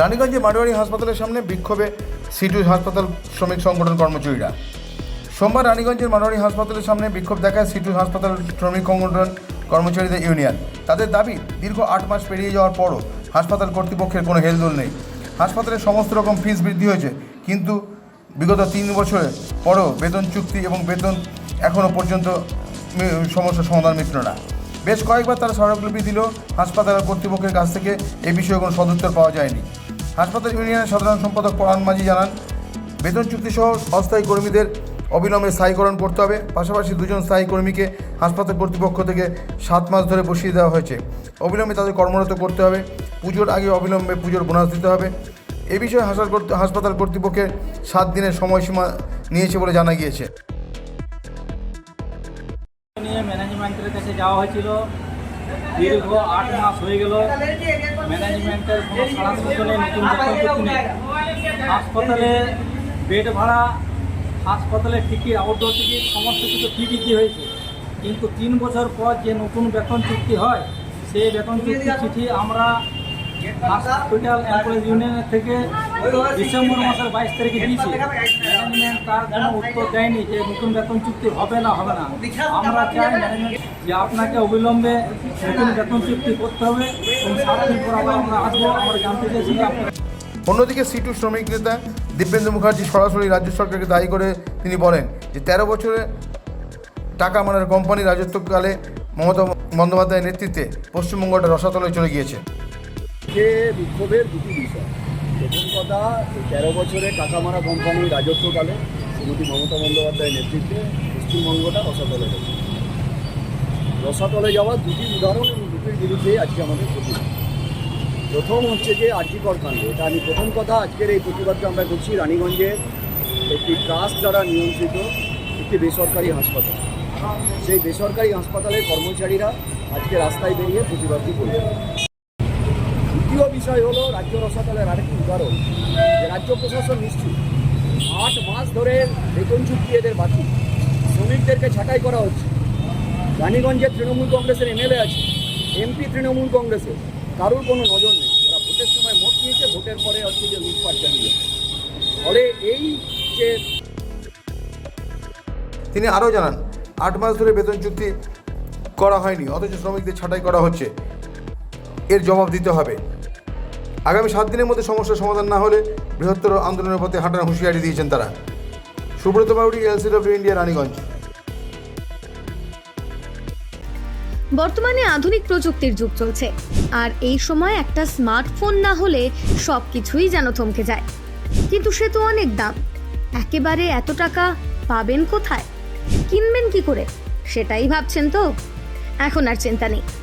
রানীগঞ্জে মারোয়ারি হাসপাতালের সামনে বিক্ষোভে সিটু হাসপাতাল শ্রমিক সংগঠন কর্মচারীরা। সোমবার রানীগঞ্জের মারোয়ারি হাসপাতালের সামনে বিক্ষোভ দেখায় সিটু হাসপাতাল শ্রমিক সংগঠন কর্মচারীদের ইউনিয়ন। তাদের দাবি, দীর্ঘ আট মাস পেরিয়ে যাওয়ার পরও হাসপাতাল কর্তৃপক্ষের কোনো হেলদোল নেই। হাসপাতালের সমস্ত রকম ফিস বৃদ্ধি হয়েছে, কিন্তু বিগত তিন বছরে পরও বেতন চুক্তি এবং বেতন এখনও পর্যন্ত সমস্যার সমাধান মিটল না। বেশ কয়েকবার তারা স্মারকলিপি দিল হাসপাতাল কর্তৃপক্ষের কাছ থেকে এই বিষয়ে কোনো সদুত্তর পাওয়া যায়নি। হাসপাতাল ইউনিয়নের সাধারণ সম্পাদক পরাণ মাঝি জানান, বেতন চুক্তিসহ অস্থায়ী কর্মীদের অবিলম্বে স্থায়ীকরণ করতে হবে। পাশাপাশি দুজন স্থায়ী কর্মীকে হাসপাতাল কর্তৃপক্ষ থেকে সাত মাস ধরে বসিয়ে দেওয়া হয়েছে। অবিলম্বে তাদের কর্মরত করতে হবে। পুজোর আগে অবিলম্বে পুজোর বোনাস দিতে হবে। এ বিষয়ে হাসপাতাল কর্তৃপক্ষের সাত দিনের সময়সীমা নিয়েছে বলে জানা গিয়েছে। নিয়ে ম্যানেজমেন্টের কাছে যাওয়া আট মাস হয়ে ম্যানেজমেন্টের নতুন হাসপাতালে বেড ভাড়া হাসপাতালের টিকিট আউটডোর টিকিট সমস্ত কিছু ফি বৃদ্ধি হয়েছে। কিন্তু তিন বছর পর যে নতুন বেতন চুক্তি হয়, সেই বেতন চুক্তি চিঠি আমরা হসপিটাল এমপ্লয়েজ ইউনিয়নের থেকে ডিসেম্বর মাসের বাইশ তারিখে দিয়েছি। তার কোনো উত্তর দেয়নি যে নতুন বেতন চুক্তি হবে না হবে না। আমরা চাই যে আপনাকে অবিলম্বে নতুন বেতন চুক্তি করতে হবে এবং সাত পর আমরা আসব, আমরা জানতে চাইছি যে অন্যদিকে সিটু শ্রমিক নেতা দিব্যেন্দু মুখার্জি সরাসরি রাজ্য সরকারকে দায়ী করে তিনি বলেন যে তেরো বছরে টাকা মানের কোম্পানি রাজত্বকালে মমতা বন্দ্যোপাধ্যায়ের নেতৃত্বে পশ্চিমবঙ্গটা রসাতলে চলে গিয়েছে। যে বিক্ষোভের দুটি বিষয়। প্রথম কথা তেরো বছরে টাকা মারা কোম্পানি রাজত্বকালে শ্রীমতী মমতা বন্দ্যোপাধ্যায়ের নেতৃত্বে পশ্চিমবঙ্গটা রসাতলে গেছে। রসাতলে যাওয়ার দুটি উদাহরণ এবং দুটির বিরুদ্ধে আজকে আমাদের প্রতিবাদ। প্রথম হচ্ছে যে আর্যিকর কাণ্ড। এটা আমি প্রথম কথা আজকের এই প্রতিবাদটা আমরা করছি রানীগঞ্জের একটি ট্রাস্ট দ্বারা নিয়ন্ত্রিত একটি বেসরকারি হাসপাতাল। সেই বেসরকারি হাসপাতালের কর্মচারীরা আজকে রাস্তায় বেরিয়ে প্রতিবাদটি করবে। দ্বিতীয় বিষয় হলো রাজ্য রসাতলের আরেকটি উদাহরণ, যে রাজ্য প্রশাসন নিশ্চিত আট মাস ধরে বেতন চুক্তি এদের বাকি শ্রমিকদেরকে ছাঁটাই করা হচ্ছে। রানীগঞ্জের তৃণমূল কংগ্রেসের এমএলএ আছে, এমপি তৃণমূল কংগ্রেসের। কারোর কোনো নজর নেই। ওরা ভোটের সময় ভোট নিয়েছে, ভোটের পরে হচ্ছে যে লুটপাট চালিয়ে ফলে এই যে তিনি আরও জানান, আট মাস ধরে বেতন চুক্তি করা হয়নি, অথচ শ্রমিকদের ছাঁটাই করা হচ্ছে। এর জবাব দিতে হবে। আগামী সাত দিনের মধ্যে সমস্যার সমাধান না হলে বৃহত্তর আন্দোলনের পথে হাঁটার হুঁশিয়ারি দিয়েছেন তারা। Subrata Bauri LCW India, Raniganj. বর্তমানে আধুনিক প্রযুক্তির যুগ চলছে। আর এই সময় একটা স্মার্টফোন না হলে সব কিছুই যেন থমকে যায়। কিন্তু সে তো অনেক দাম। একেবারে এত টাকা পাবেন কোথায়? কিনবেন কি করে? সেটাই ভাবছেন তো? এখন আর চিন্তা নেই।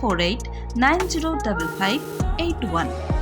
448 905581.